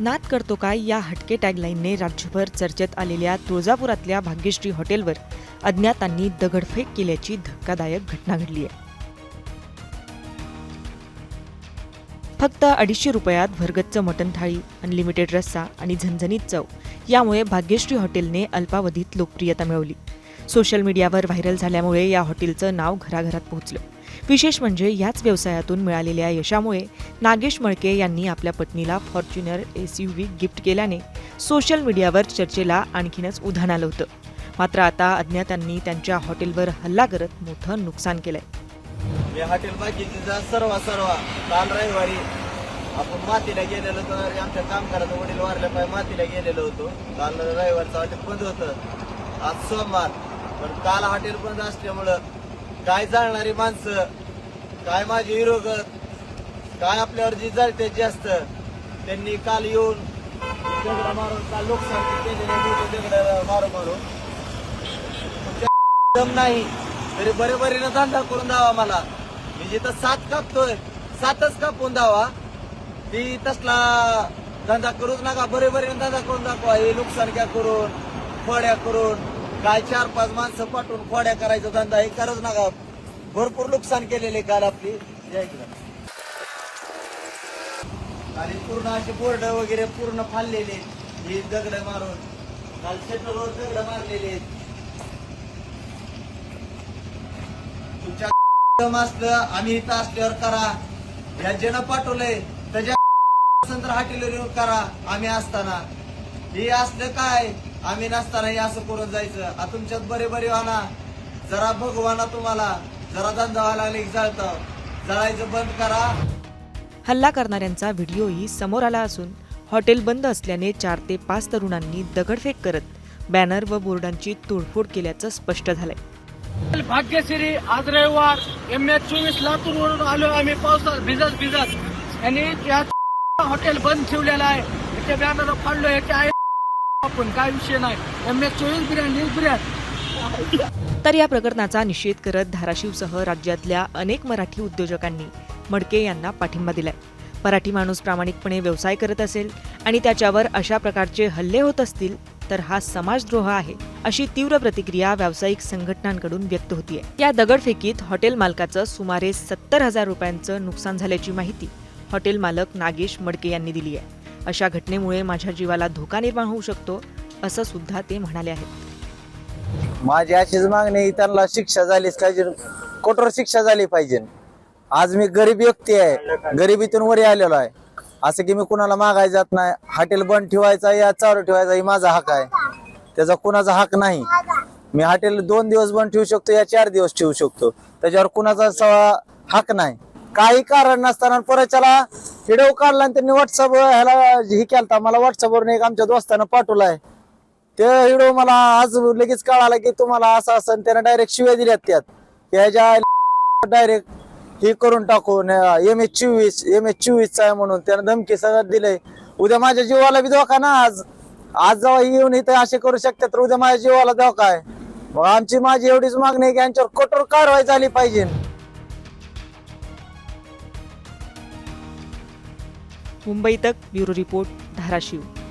नाद करतो काय या हटके टॅगलाईनने राज्यभर चर्चेत आलेल्या तुळजापुरातल्या भाग्यश्री हॉटेलवर अज्ञातांनी दगडफेक केल्याची धक्कादायक घटना घडली आहे. फक्त अडीचशे रुपयात भरगच्च मटण थाळी अनलिमिटेड रस्सा आणि झणझणीत चव यामुळे भाग्यश्री हॉटेलने अल्पावधीत लोकप्रियता मिळवली. सोशल मीडियावर व्हायरल झाल्यामुळे या हॉटेलचं नाव घराघरात पोहोचलं. विशेष म्हणजे याच व्यवसायातून मिळालेल्या यशामुळे नागेश मळके यांनी आपल्या पत्नीला Fortuner S U V gift केल्याने सोशल मीडियावर चर्चेला आणखीनच उधाण आलं होतं. मात्र आता अज्ञातांनी त्यांच्या हॉटेलवर हल्ला करत मोठं नुकसान केलंय. या हॉटेल बाकीचा सर्व सर्व. काल रविवारी आपण मातीला गेलेलो तर आमच्या कामगाराचं वडील वारल्या पाय मातीला गेलेलो होतो. काल रविवारचं हॉटेल बंद होतं. आज सोमवार. पण काल हॉटेल बंद असल्यामुळं काय जाणणारी माणसं? काय माझे विरोधक काय आपल्यावर जी जळते जास्त? त्यांनी काल येऊन दगड मारून काल लोकसंख्या केलेले दगड मारून मारून. दम नाही. तरी बरे बरीनं धंदा करून द्यावा मला. मी जिथं सात कापतोय सातच कापून द्यावा ती तसला धंदा करूच नका. बरे बरीनं धंदा करून दाखवा. हे नुकसानक्या करून? फड्या करून? काय चार पाच माणसं पाठवून खोड्या करायचा धंदा हे करत नका. भरपूर नुकसान केलेले काल आपली. आणि पूर्ण असे बोर्ड वगैरे पूर्ण फाडलेले हे दगड मारून. काल शेटरवर दगड मारलेले तुमच्या असलं आम्ही इथं असल्यावर करा. या ज्यानं पाठवलंय त्याच्या तर हॉटेलवर येऊन करा. आम्ही असताना. हे असलं काय? आम्ही नसताना हे असं करून जायचं. आ तुमच्यात बरे बरे व्हाना जरा भगवाना तुम्हाला. जरा धंदा व्हायला लागले जळतं. जळायचं बंद करा. हल्ला करणाऱ्यांचा व्हिडिओही समोर आला असून हॉटेल बंद असल्याने चार ते पाच तरुणांनी दगडफेक करत बॅनर व बोर्डांची तोडफोड केल्याचं स्पष्ट झालंय. भाग्यश्री आज रविवार. एम एच चोवीस लातूर वरून आलो आम्ही. पावसात भिजत भिजत. आणि हॉटेल बंद ठेवलेलं आहे. इथे बॅनर फाडलो याचे आहे आपण काय विषय नाही. एम एच चोवीस बिर्याणी बिर्याणी. तर या प्रकरणाचा निषेध करत धाराशिवसह राज्यातल्या अनेक मराठी उद्योजकांनी मडके यांना पाठिंबा दिलाय. मराठी माणूस प्रामाणिकपणे व्यवसाय करत असेल आणि त्याच्यावर अशा प्रकारचे हल्ले होत असतील तर हा समाजद्रोह आहे अशी तीव्र प्रतिक्रिया व्यावसायिक संघटनांकडून व्यक्त होतीये. या दगडफेकीत हॉटेल मालकाचं सुमारे सत्तर हजार रुपयांचं नुकसान झाल्याची माहिती हॉटेल मालक नागेश मडके यांनी दिली आहे अशा घटनेमुळे माझ्या जीवाला धोका निर्माण होऊ शकतो असं सुद्धा ते म्हणाले आहेत. माझी अशीच मागणी त्यांना शिक्षा झालीच पाहिजे कठोर शिक्षा झाली पाहिजे. आज मी गरीब व्यक्ती आहे गरिबीतून वरी आलेलो आहे. असं की मी कुणाला मागायला जात नाही हॉटेल बंद ठेवायचा या चालू ठेवायचा ही माझा हक आहे. त्याचा कुणाचा हक नाही. मी हॉटेल दोन दिवस बंद ठेवू शकतो या चार दिवस ठेवू शकतो. त्याच्यावर कुणाचा हक नाही. काही कारण नसताना परत त्याला व्हिडिओ काढला आणि त्यांनी व्हॉट्सअप ह्याला हे केलता. मला व्हॉट्सअपवरून एक आमच्या दोस्तानं पाठवलाय. ते व्हिडिओ मला आज लगेच कळाला की तुम्हाला असं असं त्यानं डायरेक्ट शिव्या दिल्यात त्यात. याच्या ह्याच्या डायरेक्ट हे करून टाकून एम एच चोवीस एम एच चोवीस आहे म्हणून त्यानं धमकी सगळं दिलंय. उद्या माझ्या जीवाला बी धोका ना आज. आज जेव्हा येऊन इथे असे करू शकतात तर उद्या माझ्या जीवाला धोका आहे. मग आमची माझी एवढीच मागणी आहे की यांच्यावर कठोर कारवाई झाली पाहिजे. मुंबई तक ब्युरो रिपोर्ट धाराशिव.